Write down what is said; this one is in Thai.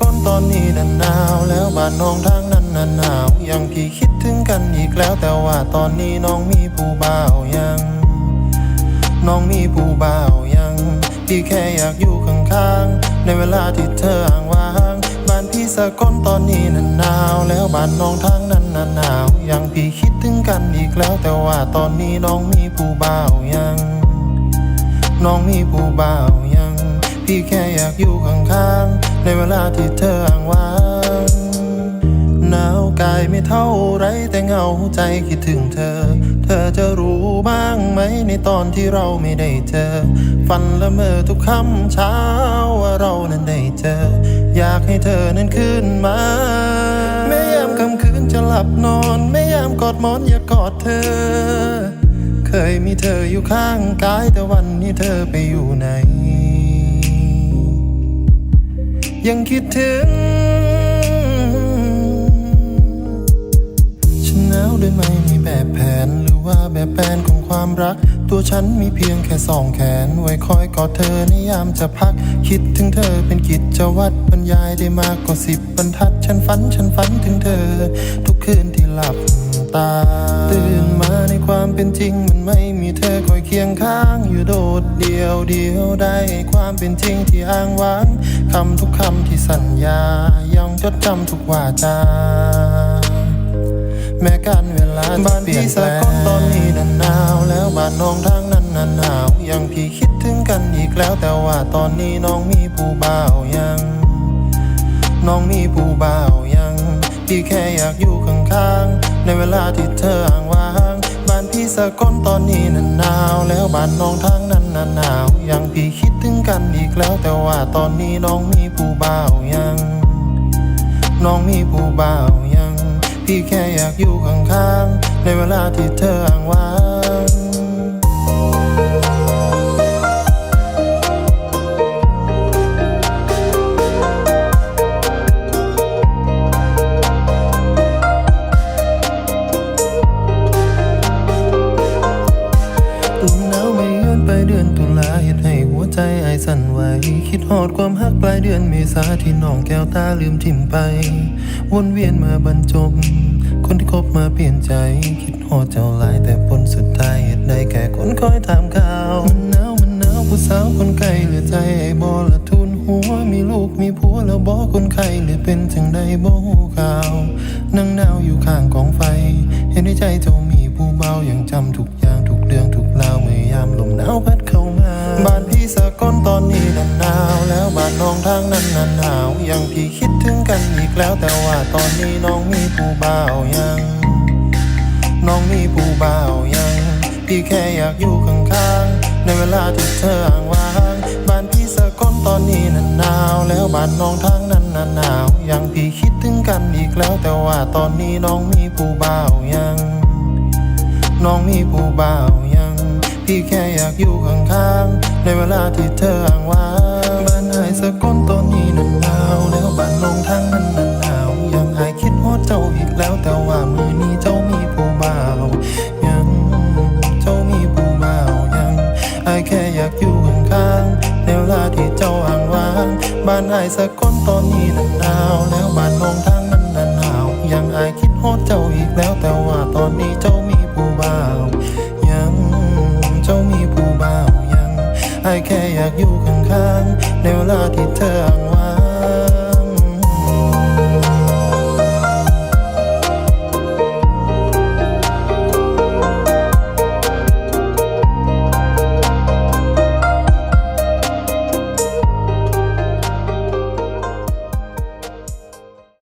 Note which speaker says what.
Speaker 1: กลตอนนี้นันหนาวแล้วบ้านน้องทางนั้นนันหนาวยังพี่คิดถึงกันอีกแล้วแต่ว่าตอนนี้น้องมีผู้บ่าวยัง น้องมีผู้บ่าวยังพี่แค่อยากอยู่ข้างๆในเวลาที่เธออ้างว้างบ้านพี่สกลตอนนี้นันหนาวแล้วบ้านน้องทางนั้นนันหนาวยังพี่คิดถึงกันอีกแล้วแต่ว่าตอนนี้น้องมีผู้บ่าวยัง น้องมีผู้บ่าวยัง พี่แค่อยากอยู่ข้างๆ ในเวลาที่เธออ้างว้างหนาวกายไม่เท่าไรแต่เหงาใจคิดถึงเธอ เธอจะรู้บ้างไหมในตอนที่เราไม่ได้เจอ ฝันละเมอทุกค่ำเช้าว่าเรานั้นได้เจอ อยากให้เธอนั้นขึ้นมาแม่ยามค่ำคืนจะหลับนอนแม่ยามกอดหมอนอย่ากอดเธอ เคยมีเธออยู่ข้างกายแต่วันนี้เธอไปอยู่ไหน ยังคิดถึง ฉันหนาวด้วยไม่มีแบบแผน หรือว่าแบบแปลนของความรัก ตัวฉันมีเพียงแค่สองแขน ไว้คอยกอดเธอในยามจะพัก คิดถึงเธอเป็นกิจวัตรบรรยายได้มากกว่าสิบบรรทัด ฉันฝันฉันฝันถึงเธอ ทุกคืนที่หลับ ตา ตื่นมาในความเป็นจริงมันไม่มีเธอคอยเคียงข้างอยู่โดดเดียวเดียวได้ความเป็นจริงที่อ้างว้างคำทุกคำที่สัญญา ยังจดจำทุกวาจา แม้การเวลาบ้านพี่สกลตอนนี้นันหนาว แล้วบ้านน้องทางนั้นนันหนาวยังพี่คิดถึงกันอีกแล้วแต่ว่าตอนนี้น้องมีผู้บ่าวยัง น้องมีผู้บ่าวยัง พี่แค่อยากอยู่ข้าง ๆในเวลาที่เธออ้างว้างบ้านพี่สะกนตอนนี้นันหนาว แล้วบ้านน้องทางนั้นนันหนาว ยังพี่คิดถึงกันอีกแล้ว แต่ว่าตอนนี้น้องมีผู้บ่าวยัง น้องมีผู้บ่าวยัง พี่แค่อยากอยู่ข้างๆในเวลาที่เธออ้างว้าง ไม่เยือนไปเดือนตุลาเหตุให้หัวใจไอายสั่นไหว คิดหอดความฮักปลายเดือนเมษาที่น้องแก้วตาลืมทิมไป วนเวียนมาบรรจบ คนที่คบมาเปลี่ยนใจ คิดหอดเจ้าหลายแต่ผลสุดท้ายเหตุใดแค่คนคอยถามข่าวมันหนาวมันหนาวผู้สาวคนไกลเหลือใจไอ้บอละทุนหัวมีลูกมีผัวแล้วบอคนไข้หรือเป็นจังใดบ่หูข่าวนั่งหนาวอยู่ข้างกองไฟ เห็นในใจเจ้ามีผู้เบายังจำทุกอย่างทุกเรื่องทุกราวเมื่อยาวพัดเข้ามา บ้านพี่สะกลตอนนี้นันหนาวแล้วบ้านน้องทางนั้นนันหนาวยังพี่คิดถึงกันอีกแล้วแต่ว่าตอนนี้น้องมีผู้เบายังน้องมีผู้บ่าวยังพี่แค่อยากอยู่ข้างๆในเวลาที่เธออ้างว้างบ้านพี่สะกลตอนนี้นันหนาวแล้วบ้านน้องทางนั้นนันหนาวยังพี่คิดถึงกันอีกแล้วแต่ว่าตอนนี้น้องมีผู้บ่าวยัง น้องมีผู้บ่าวยัง พี่แค่อยากอยู่ข้างๆ ในเวลาที่เธออ้างว้างบ้านไอ้ายสกลตอนนี้นันหนาวแล้วบ้านน้องทางนั้นนันหนาวยังอายคิดฮอดเจ้าอีกแล้วแต่ว่ามือนี้เจ้ามีผู้บ่าวยังเจ้ามีผู้บ่าวยังไอแค่อยากอยู่ข้างๆในเวลาที่เจ้าอ้างว้างบ้านไอ้ายสกลตอนนี้นันหนาวแล้วบ้านน้องทางนั้นนันหนาวยังอายคิดฮอดเจ้าอีกแล้วแต่ว่าตอนนี้เจ้า อยู่ข้างๆในเวลาที่เธอ